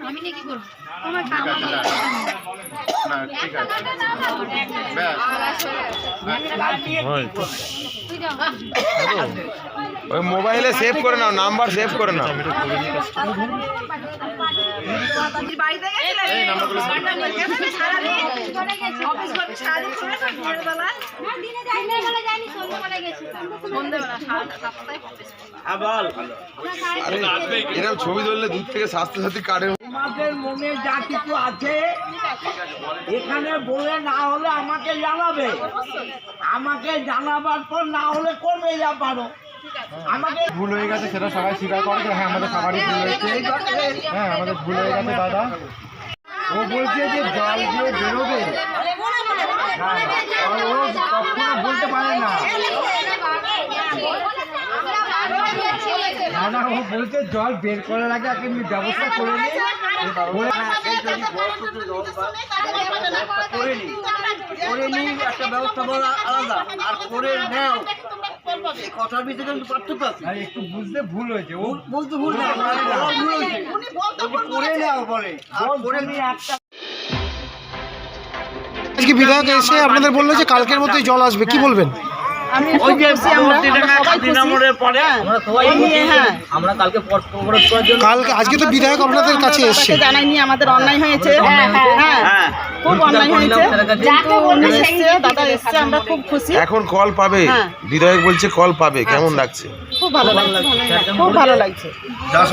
আমি নিয়ে কি করব তোমার না ঠিক আছে ব্যাস তুই ওই মোবাইলে সেভ করে নাও নাম্বার সেভ করে নাও এই নাম্বারগুলো না দিনে এরকম ছবি ধরলে দূর থেকে স্বাস্থ্যসাথী কার্ডের তোমাদের মনে যা কিছু আছে এখানে বলে না হলে আমাকে জানাবে। আমাকে জানাবার পর না হলে করবে যা পারো? আমাকে ভুল হয়ে গেছে সেটা সবাই স্বীকার করে যে হ্যাঁ আমাদের সবারই ভুল হয়েছে। হ্যাঁ আমাদের ভুল হয়ে গেছে দাদা। ও বলছে যে জল দিয়ে বেরোবে। বলতে পারে না না না ও বলছে জল বের করার আগে আগে আমি ব্যবস্থা করে নিই করে করে একটা ব্যবস্থা বলা আলাদা। আর করে নেও। কথার ভিতরে কিন্তু পার্থক্য আছে। একটু বুঝতে ভুল হয়েছে। ও বলতে ভুল না ভুল হয়েছে। করে নেও বলে। আর করে নিয়ে একটা আজকে বিধায়ক এসে আপনাদের বলল যে কালকের মধ্যেই জল আসবে কি বলবেন? ওই যে পরবর্তী টাকা দিনামোড়ের পরে আমরা সবাই হ্যাঁ। কালকে পট অবরোধ করার জন্য কালকে আজকে তো বিধায়ক আপনাদের কাছে এসছে। জানাইনি আমাদের অন্যায় হয়েছে। হ্যাঁ হ্যাঁ খুব অন্যায় হয়েছে। দাদা এসছে আমরা খুব খুশি। এখন কল পাবে। হ্যাঁ। বিধায়ক বলছে কল পাবে। কেমন লাগছে? খুব ভালো লাগছে। খুব ভালো লাগছে।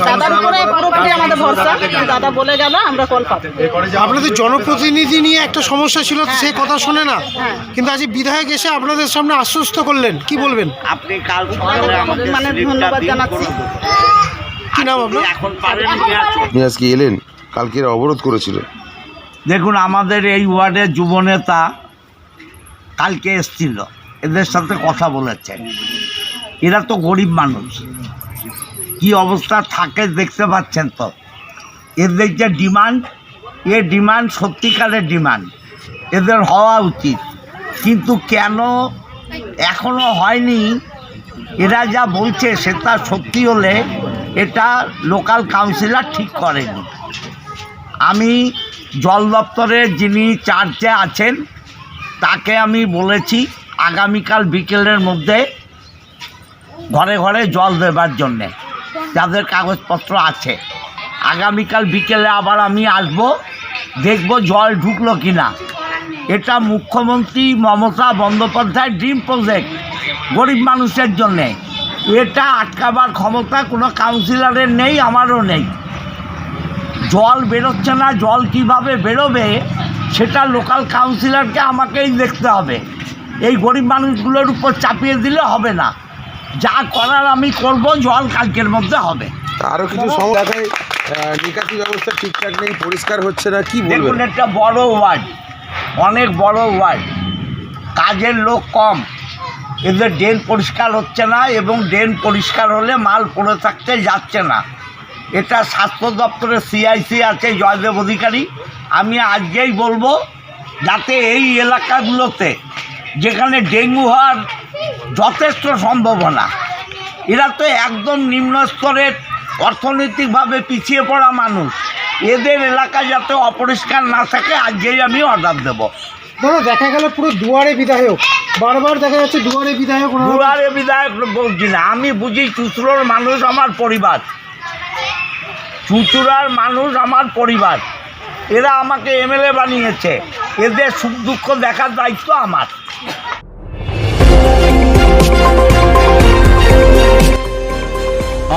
দাদার উপরে পুরোপুরি আমাদের ভরসা। দাদা বলে গেল আমরা কল পাবো। আপনাদের জনপ্রতিনিধি নিয়ে একটা সমস্যা ছিল সে কথা শোনে না। কিন্তু আজ বিধায়ক এসে আপনাদের সামনে আশ্বস্ত করলেন কি বলবেন? আপনি কাল মানে ধন্যবাদ জানাচ্ছি। কি নাম আপনার? এখন পারেন আপনি আজকে এলেন কালকে এরা অবরোধ করেছিল দেখুন আমাদের এই ওয়ার্ডের যুবনেতা কালকে এসছিল এদের সাথে কথা বলেছেন। এরা তো গরিব মানুষ। কি অবস্থা থাকে দেখতে পাচ্ছেন তো। এদের যে ডিমান্ড, এ ডিমান্ড সত্যিকারের ডিমান্ড। এদের হওয়া উচিত। কিন্তু কেন এখনও হয়নি? এরা যা বলছে সেটা সত্যি হলে এটা লোকাল কাউন্সিলর ঠিক করেনি। আমি জল দপ্তরের যিনি চার্জে আছেন, তাকে আমি বলেছি, আগামীকাল বিকেলের মধ্যে ঘরে ঘরে জল দেবার জন্যে। যাদের কাগজপত্র আছে। আগামীকাল বিকেলে আবার আমি আসব, দেখব জল ঢুকলো কি না এটা মুখ্যমন্ত্রী মমতা বন্দ্যোপাধ্যায় ড্রিম প্রজেক্ট, গরিব মানুষের জন্যে। এটা আটকাবার ক্ষমতা কোনো কাউন্সিলরের নেই, আমারও নেই। জল বেরোচ্ছে না, জল কীভাবে বেরোবে, সেটা লোকাল কাউন্সিলরকে আমাকেই দেখতে হবে। এই গরিব মানুষগুলোর উপর চাপিয়ে দিলে হবে না। যা করার আমি করব জল কালকের মধ্যে হবে। আরও কিছু সমস্যা নিকাশি ব্যবস্থা ঠিকঠাক নেই পরিষ্কার হচ্ছে না কি দেখুন বলবেন একটা বড় ওয়ার্ড অনেক বড় ওয়ার্ড। কাজের লোক কম এদের ড্রেন পরিষ্কার হচ্ছে না এবং ড্রেন পরিষ্কার হলে মাল পড়ে থাকতে যাচ্ছে না। এটা স্বাস্থ্য দপ্তরের সিআইসি আছে জয়দেব অধিকারী। আমি আজকেই বলব যাতে এই এলাকাগুলোতে যেখানে ডেঙ্গু হওয়ার যথেষ্ট সম্ভাবনা। এরা তো একদম নিম্ন স্তরের অর্থনৈতিকভাবে পিছিয়ে পড়া মানুষ। এদের এলাকা যাতে অপরিষ্কার না থাকে আজকেই আমি অর্ডার দেবো। দাদা দেখা গেল পুরো দুয়ারে বিধায়ক। বারবার দেখা যাচ্ছে দুয়ারে বিধায়ক দুয়ারে বিধায়ক বলছি না আমি বুঝি চুচুড়োর মানুষ আমার পরিবার। চুচুড়ার মানুষ আমার পরিবার। এরা আমাকে এমএলএ বানিয়েছে। এদের সুখ দুঃখ দেখার দায়িত্ব আমার।